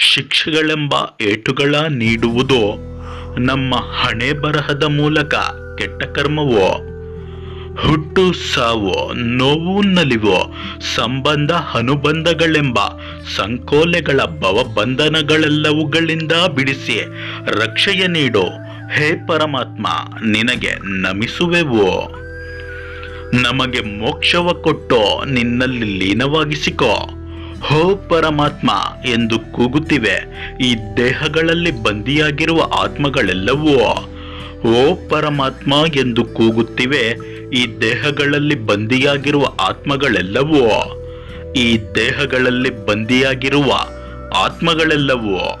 ಶಿಕ್ಷೆಗಳೆಂಬ ಏಟುಗಳ ನೀಡುವುದು ನಮ್ಮ ಹಣೆ ಬರಹದ ಮೂಲಕ ಕೆಟ್ಟ ಕರ್ಮವೋ? ಹುಟ್ಟು ಸಾವು, ನೋವು ನಲಿವು, ಸಂಬಂಧ ಅನುಬಂಧಗಳೆಂಬ ಸಂಕೋಲೆಗಳ ಭವಬಂಧನಗಳೆಲ್ಲವುಗಳಿಂದ ಬಿಡಿಸಿ ರಕ್ಷೆಯ ನೀಡು, ಹೇ ಪರಮಾತ್ಮ, ನಿನಗೆ ನಮಿಸುವೆವು? ನಮಗೆ ಮೋಕ್ಷವ ಕೊಟ್ಟು, ನಿನ್ನಲ್ಲಿ ಲೀನವಾಗಿಸಿಕೋ. ಹೋ ಪರಮಾತ್ಮ ಎಂದು ಕೂಗುತ್ತಿವೆ. ಈ ದೇಹಗಳಲ್ಲಿ ಬಂದಿಯಾಗಿರುವ ಆತ್ಮಗಳೆಲ್ಲವೂ ಓ ಪರಮಾತ್ಮ ಎಂದು ಕೂಗುತ್ತಿವೆ. ಈ ದೇಹಗಳಲ್ಲಿ ಬಂದಿಯಾಗಿರುವ ಆತ್ಮಗಳೆಲ್ಲವೂ ಈ ದೇಹಗಳಲ್ಲಿ ಬಂದಿಯಾಗಿರುವ ಆತ್ಮಗಳೆಲ್ಲವೂ